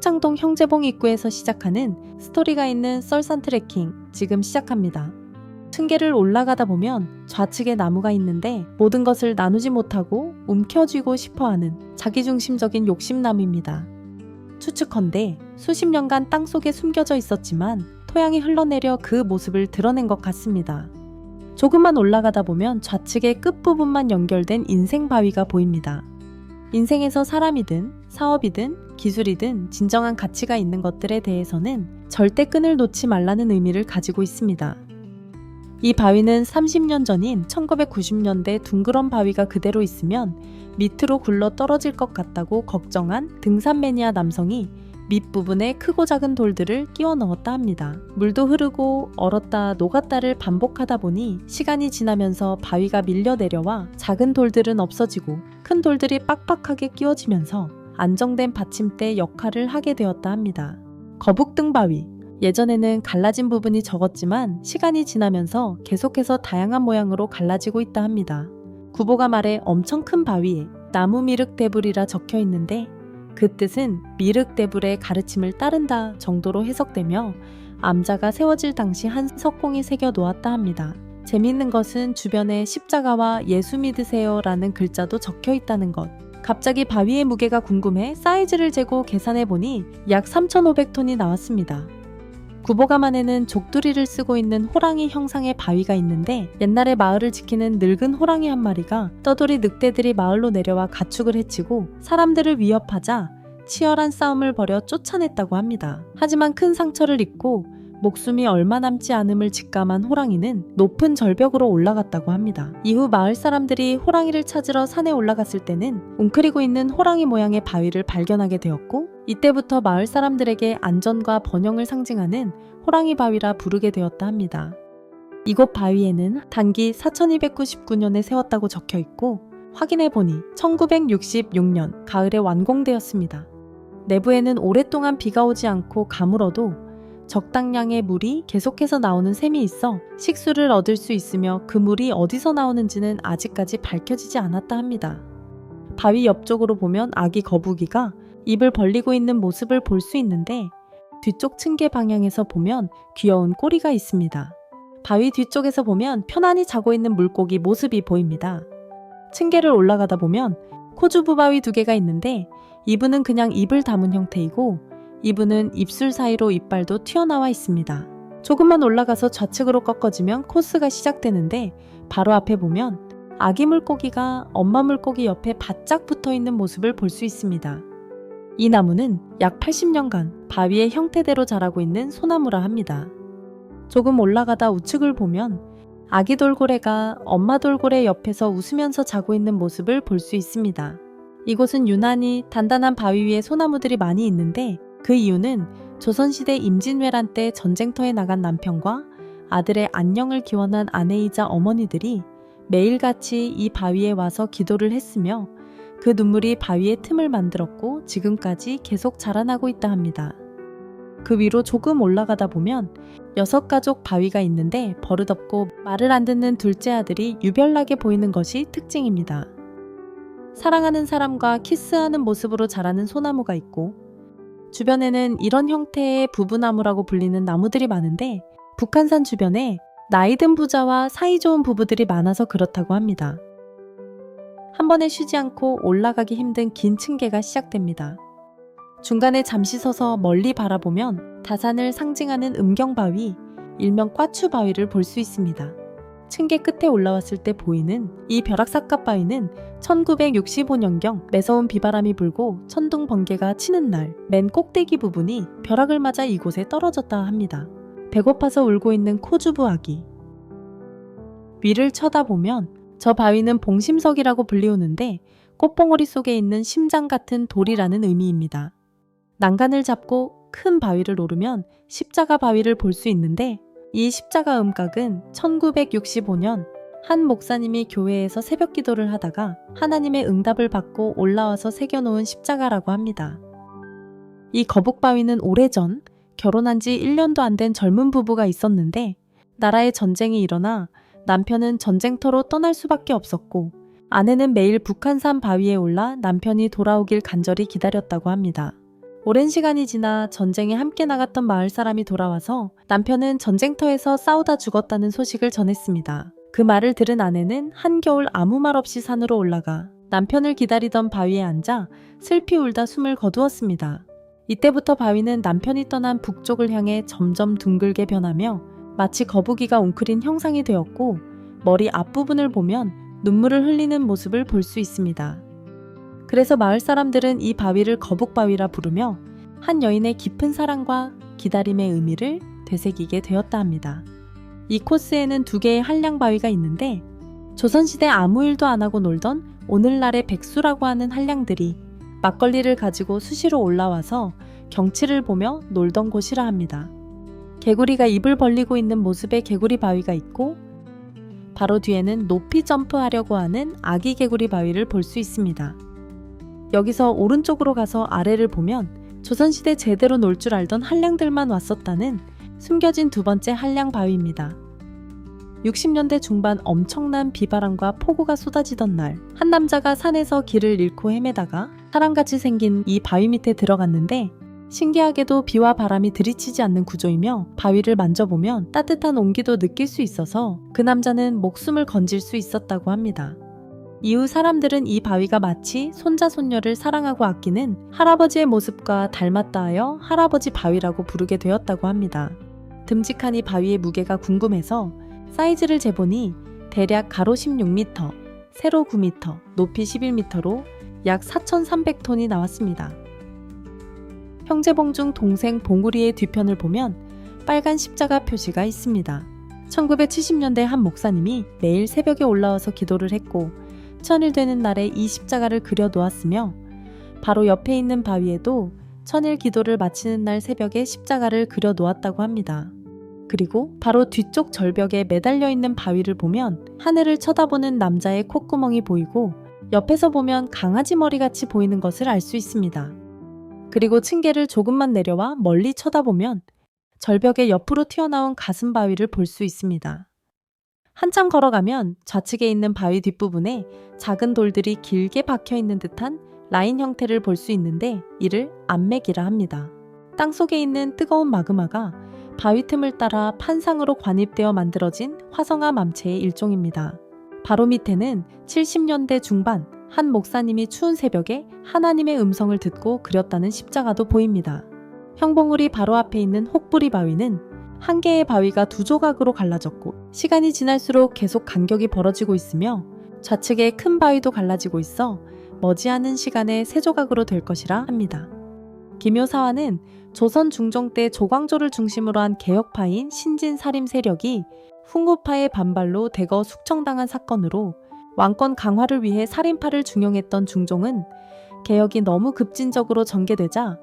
상호동 형제봉 입구에서 시작하는 스토리가 있는 썰산 트레킹 지금 시작합니다. 층계를 올라가다 보면 좌측에 나무가 있는데 모든 것을 나누지 못하고 움켜쥐고 싶어하는 자기중심적인 욕심남입니다. 추측컨대 수십 년간 땅 속에 숨겨져 있었지만 토양이 흘러내려 그 모습을 드러낸 것 같습니다. 조금만 올라가다 보면 좌측의 끝부분만 연결된 인생 바위가 보입니다. 인생에서 사람이든 사업이든 기술이든 진정한 가치가 있는 것들에 대해서는 절대 끈을 놓지 말라는 의미를 가지고 있습니다. 이 바위는 30년 전인 1990년대 둥그런 바위가 그대로 있으면 밑으로 굴러 떨어질 것 같다고 걱정한 등산 매니아 남성이 밑부분에 크고 작은 돌들을 끼워 넣었다 합니다. 물도 흐르고 얼었다 녹았다를 반복하다 보니 시간이 지나면서 바위가 밀려 내려와 작은 돌들은 없어지고 큰 돌들이 빡빡하게 끼워지면서 안정된 받침대 역할을 하게 되었다 합니다. 거북등 바위. 예전에는 갈라진 부분이 적었지만 시간이 지나면서 계속해서 다양한 모양으로 갈라지고 있다 합니다. 구보가 말해 엄청 큰 바위에 나무 미륵 대불이라 적혀 있는데 그 뜻은 미륵대불의 가르침을 따른다 정도로 해석되며 암자가 세워질 당시 한 석공이 새겨 놓았다 합니다. 재미있는 것은 주변에 십자가와 예수 믿으세요 라는 글자도 적혀 있다는 것. 갑자기 바위의 무게가 궁금해 사이즈를 재고 계산해 보니 약 3,500톤이 나왔습니다. 구보가만에는 족두리를 쓰고 있는 호랑이 형상의 바위가 있는데 옛날에 마을을 지키는 늙은 호랑이 한 마리가 떠돌이 늑대들이 마을로 내려와 가축을 해치고 사람들을 위협하자 치열한 싸움을 벌여 쫓아냈다고 합니다. 하지만 큰 상처를 입고 목숨이 얼마 남지 않음을 직감한 호랑이는 높은 절벽으로 올라갔다고 합니다. 이후 마을 사람들이 호랑이를 찾으러 산에 올라갔을 때는 웅크리고 있는 호랑이 모양의 바위를 발견하게 되었고 이때부터 마을 사람들에게 안전과 번영을 상징하는 호랑이 바위라 부르게 되었다 합니다. 이곳 바위에는 단기 4299년에 세웠다고 적혀 있고 확인해 보니 1966년 가을에 완공되었습니다. 내부에는 오랫동안 비가 오지 않고 가물어도 적당량의 물이 계속해서 나오는 셈이 있어 식수를 얻을 수 있으며 그 물이 어디서 나오는지는 아직까지 밝혀지지 않았다 합니다. 바위 옆쪽으로 보면 아기 거북이가 입을 벌리고 있는 모습을 볼 수 있는데 뒤쪽 층계 방향에서 보면 귀여운 꼬리가 있습니다. 바위 뒤쪽에서 보면 편안히 자고 있는 물고기 모습이 보입니다. 층계를 올라가다 보면 코주부 바위 두 개가 있는데 이분은 그냥 입을 담은 형태이고 이분은 입술 사이로 이빨도 튀어나와 있습니다. 조금만 올라가서 좌측으로 꺾어지면 코스가 시작되는데 바로 앞에 보면 아기 물고기가 엄마 물고기 옆에 바짝 붙어 있는 모습을 볼 수 있습니다. 이 나무는 약 80년간 바위의 형태대로 자라고 있는 소나무라 합니다. 조금 올라가다 우측을 보면 아기 돌고래가 엄마 돌고래 옆에서 웃으면서 자고 있는 모습을 볼 수 있습니다. 이곳은 유난히 단단한 바위 위에 소나무들이 많이 있는데 그 이유는 조선시대 임진왜란 때 전쟁터에 나간 남편과 아들의 안녕을 기원한 아내이자 어머니들이 매일같이 이 바위에 와서 기도를 했으며 그 눈물이 바위의 틈을 만들었고 지금까지 계속 자라나고 있다 합니다. 그 위로 조금 올라가다 보면 여섯 가족 바위가 있는데 버릇없고 말을 안 듣는 둘째 아들이 유별나게 보이는 것이 특징입니다. 사랑하는 사람과 키스하는 모습으로 자라는 소나무가 있고 주변에는 이런 형태의 부부나무라고 불리는 나무들이 많은데 북한산 주변에 나이든 부자와 사이좋은 부부들이 많아서 그렇다고 합니다. 한 번에 쉬지 않고 올라가기 힘든 긴 층계가 시작됩니다. 중간에 잠시 서서 멀리 바라보면 다산을 상징하는 음경바위, 일명 꽈추바위를 볼 수 있습니다. 층계 끝에 올라왔을 때 보이는 이 벼락삭갑 바위는 1965년경 매서운 비바람이 불고 천둥 번개가 치는 날 맨 꼭대기 부분이 벼락을 맞아 이곳에 떨어졌다 합니다. 배고파서 울고 있는 코주부 아기. 위를 쳐다보면 저 바위는 봉심석이라고 불리우는데 꽃봉오리 속에 있는 심장 같은 돌이라는 의미입니다. 난간을 잡고 큰 바위를 오르면 십자가 바위를 볼 수 있는데 이 십자가 음각은 1965년 한 목사님이 교회에서 새벽 기도를 하다가 하나님의 응답을 받고 올라와서 새겨놓은 십자가라고 합니다. 이 거북바위는 오래전 결혼한 지 1년도 안 된 젊은 부부가 있었는데 나라에 전쟁이 일어나 남편은 전쟁터로 떠날 수밖에 없었고 아내는 매일 북한산 바위에 올라 남편이 돌아오길 간절히 기다렸다고 합니다. 오랜 시간이 지나 전쟁에 함께 나갔던 마을 사람이 돌아와서 남편은 전쟁터에서 싸우다 죽었다는 소식을 전했습니다. 그 말을 들은 아내는 한겨울 아무 말 없이 산으로 올라가 남편을 기다리던 바위에 앉아 슬피 울다 숨을 거두었습니다. 이때부터 바위는 남편이 떠난 북쪽을 향해 점점 둥글게 변하며 마치 거북이가 웅크린 형상이 되었고 머리 앞부분을 보면 눈물을 흘리는 모습을 볼 수 있습니다. 그래서 마을 사람들은 이 바위를 거북바위라 부르며 한 여인의 깊은 사랑과 기다림의 의미를 되새기게 되었다 합니다. 이 코스에는 두 개의 한량 바위가 있는데 조선시대 아무 일도 안 하고 놀던 오늘날의 백수라고 하는 한량들이 막걸리를 가지고 수시로 올라와서 경치를 보며 놀던 곳이라 합니다. 개구리가 입을 벌리고 있는 모습의 개구리 바위가 있고 바로 뒤에는 높이 점프하려고 하는 아기 개구리 바위를 볼 수 있습니다. 여기서 오른쪽으로 가서 아래를 보면 조선시대 제대로 놀 줄 알던 한량들만 왔었다는 숨겨진 두 번째 한량 바위입니다. 60년대 중반 엄청난 비바람과 폭우가 쏟아지던 날, 한 남자가 산에서 길을 잃고 헤매다가 사람같이 생긴 이 바위 밑에 들어갔는데 신기하게도 비와 바람이 들이치지 않는 구조이며 바위를 만져보면 따뜻한 온기도 느낄 수 있어서 그 남자는 목숨을 건질 수 있었다고 합니다. 이후 사람들은 이 바위가 마치 손자 손녀를 사랑하고 아끼는 할아버지의 모습과 닮았다 하여 할아버지 바위라고 부르게 되었다고 합니다. 듬직한 이 바위의 무게가 궁금해서 사이즈를 재보니 대략 가로 16m, 세로 9m, 높이 11m로 약 4,300톤이 나왔습니다. 형제봉 중 동생 봉우리의 뒤편을 보면 빨간 십자가 표시가 있습니다. 1970년대 한 목사님이 매일 새벽에 올라와서 기도를 했고 천일 되는 날에 이 십자가를 그려 놓았으며 바로 옆에 있는 바위에도 천일 기도를 마치는 날 새벽에 십자가를 그려 놓았다고 합니다. 그리고 바로 뒤쪽 절벽에 매달려 있는 바위를 보면 하늘을 쳐다보는 남자의 콧구멍이 보이고 옆에서 보면 강아지 머리 같이 보이는 것을 알 수 있습니다. 그리고 층계를 조금만 내려와 멀리 쳐다보면 절벽의 옆으로 튀어나온 가슴 바위를 볼 수 있습니다. 한참 걸어가면 좌측에 있는 바위 뒷부분에 작은 돌들이 길게 박혀 있는 듯한 라인 형태를 볼 수 있는데 이를 암맥이라 합니다. 땅 속에 있는 뜨거운 마그마가 바위 틈을 따라 판상으로 관입되어 만들어진 화성화 맘체의 일종입니다. 바로 밑에는 70년대 중반 한 목사님이 추운 새벽에 하나님의 음성을 듣고 그렸다는 십자가도 보입니다. 형봉우리 바로 앞에 있는 혹부리 바위는 한 개의 바위가 두 조각으로 갈라졌고 시간이 지날수록 계속 간격이 벌어지고 있으며 좌측에 큰 바위도 갈라지고 있어 머지않은 시간에 세 조각으로 될 것이라 합니다. 기묘사화는 조선 중종 때 조광조를 중심으로 한 개혁파인 신진 사림 세력이 훈구파의 반발로 대거 숙청당한 사건으로 왕권 강화를 위해 살인파를 중용했던 중종은 개혁이 너무 급진적으로 전개되자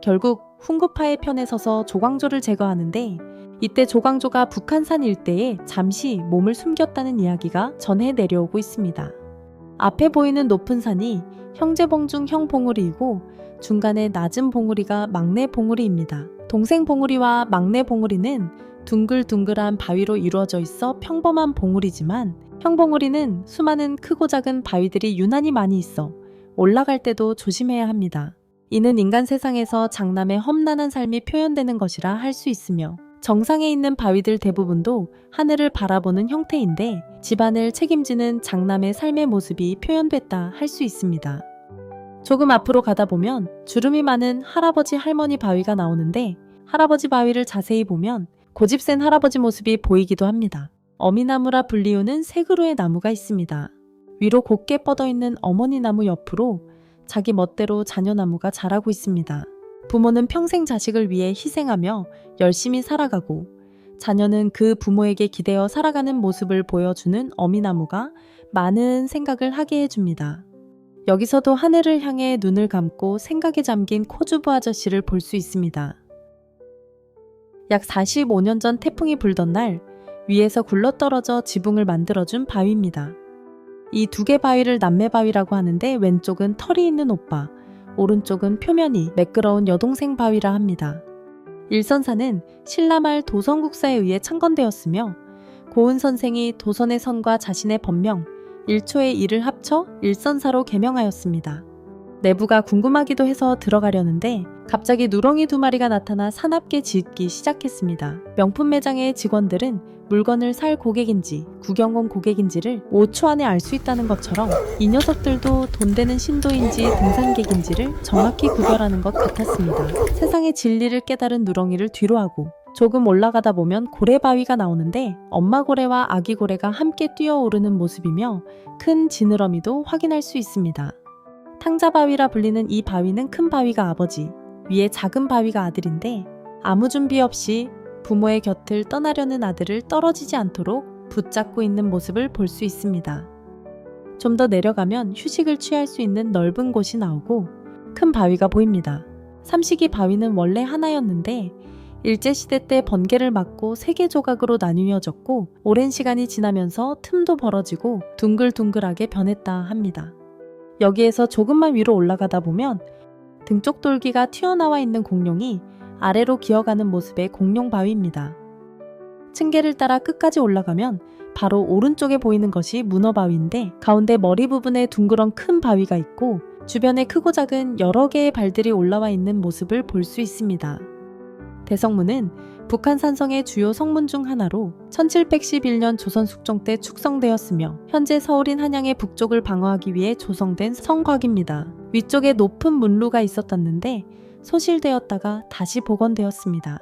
결국 훈구파의 편에 서서 조광조를 제거하는데 이때 조광조가 북한산 일대에 잠시 몸을 숨겼다는 이야기가 전해 내려오고 있습니다. 앞에 보이는 높은 산이 형제봉 중 형봉우리이고 중간에 낮은 봉우리가 막내 봉우리입니다. 동생 봉우리와 막내 봉우리는 둥글둥글한 바위로 이루어져 있어 평범한 봉우리지만 형봉우리는 수많은 크고 작은 바위들이 유난히 많이 있어 올라갈 때도 조심해야 합니다. 이는 인간 세상에서 장남의 험난한 삶이 표현되는 것이라 할 수 있으며 정상에 있는 바위들 대부분도 하늘을 바라보는 형태인데 집안을 책임지는 장남의 삶의 모습이 표현됐다 할 수 있습니다. 조금 앞으로 가다 보면 주름이 많은 할아버지 할머니 바위가 나오는데 할아버지 바위를 자세히 보면 고집센 할아버지 모습이 보이기도 합니다. 어미나무라 불리우는 세 그루의 나무가 있습니다. 위로 곧게 뻗어 있는 어머니 나무 옆으로 자기 멋대로 자녀나무가 자라고 있습니다. 부모는 평생 자식을 위해 희생하며 열심히 살아가고 자녀는 그 부모에게 기대어 살아가는 모습을 보여주는 어미나무가 많은 생각을 하게 해줍니다. 여기서도 하늘을 향해 눈을 감고 생각에 잠긴 코주부 아저씨를 볼 수 있습니다. 약 45년 전 태풍이 불던 날 위에서 굴러떨어져 지붕을 만들어준 바위입니다. 이 두 개 바위를 남매 바위라고 하는데 왼쪽은 털이 있는 오빠, 오른쪽은 표면이 매끄러운 여동생 바위라 합니다. 일선사는 신라말 도선국사에 의해 창건되었으며 고은 선생이 도선의 선과 자신의 법명, 일초의 일을 합쳐 일선사로 개명하였습니다. 내부가 궁금하기도 해서 들어가려는데 갑자기 누렁이 두 마리가 나타나 사납게 짖기 시작했습니다. 명품 매장의 직원들은 물건을 살 고객인지 구경 온 고객인지를 5초 안에 알 수 있다는 것처럼 이 녀석들도 돈 되는 신도인지 등산객인지를 정확히 구별하는 것 같았습니다. 세상의 진리를 깨달은 누렁이를 뒤로 하고 조금 올라가다 보면 고래바위가 나오는데 엄마 고래와 아기 고래가 함께 뛰어오르는 모습이며 큰 지느러미도 확인할 수 있습니다. 탕자바위라 불리는 이 바위는 큰 바위가 아버지, 위에 작은 바위가 아들인데 아무 준비 없이 부모의 곁을 떠나려는 아들을 떨어지지 않도록 붙잡고 있는 모습을 볼 수 있습니다. 좀 더 내려가면 휴식을 취할 수 있는 넓은 곳이 나오고 큰 바위가 보입니다. 삼식이 바위는 원래 하나였는데 일제시대 때 번개를 맞고 세 개 조각으로 나뉘어졌고 오랜 시간이 지나면서 틈도 벌어지고 둥글둥글하게 변했다 합니다. 여기에서 조금만 위로 올라가다 보면 등쪽 돌기가 튀어나와 있는 공룡이 아래로 기어가는 모습의 공룡 바위입니다. 층계를 따라 끝까지 올라가면 바로 오른쪽에 보이는 것이 문어 바위인데 가운데 머리 부분에 둥그런 큰 바위가 있고 주변에 크고 작은 여러 개의 발들이 올라와 있는 모습을 볼 수 있습니다. 대성문은 북한 산성의 주요 성문 중 하나로 1711년 조선 숙종 때 축성되었으며 현재 서울인 한양의 북쪽을 방어하기 위해 조성된 성곽입니다. 위쪽에 높은 문루가 있었었는데 소실되었다가 다시 복원되었습니다.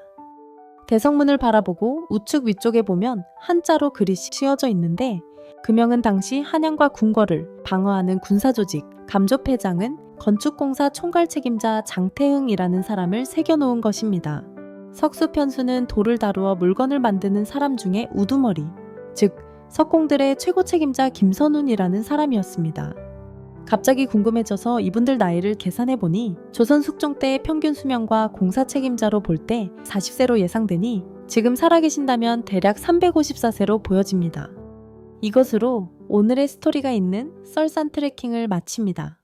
대성문을 바라보고 우측 위쪽에 보면 한자로 글이 씌어져 있는데 금영은 당시 한양과 궁궐을 방어하는 군사조직 감조패장은 건축공사 총괄 책임자 장태흥이라는 사람을 새겨놓은 것입니다. 석수 편수는 돌을 다루어 물건을 만드는 사람 중에 우두머리, 즉 석공들의 최고 책임자 김선운이라는 사람이었습니다. 갑자기 궁금해져서 이분들 나이를 계산해 보니 조선 숙종 때의 평균 수명과 공사 책임자로 볼 때 40세로 예상되니 지금 살아계신다면 대략 354세로 보여집니다. 이것으로 오늘의 스토리가 있는 썰산 트레킹을 마칩니다.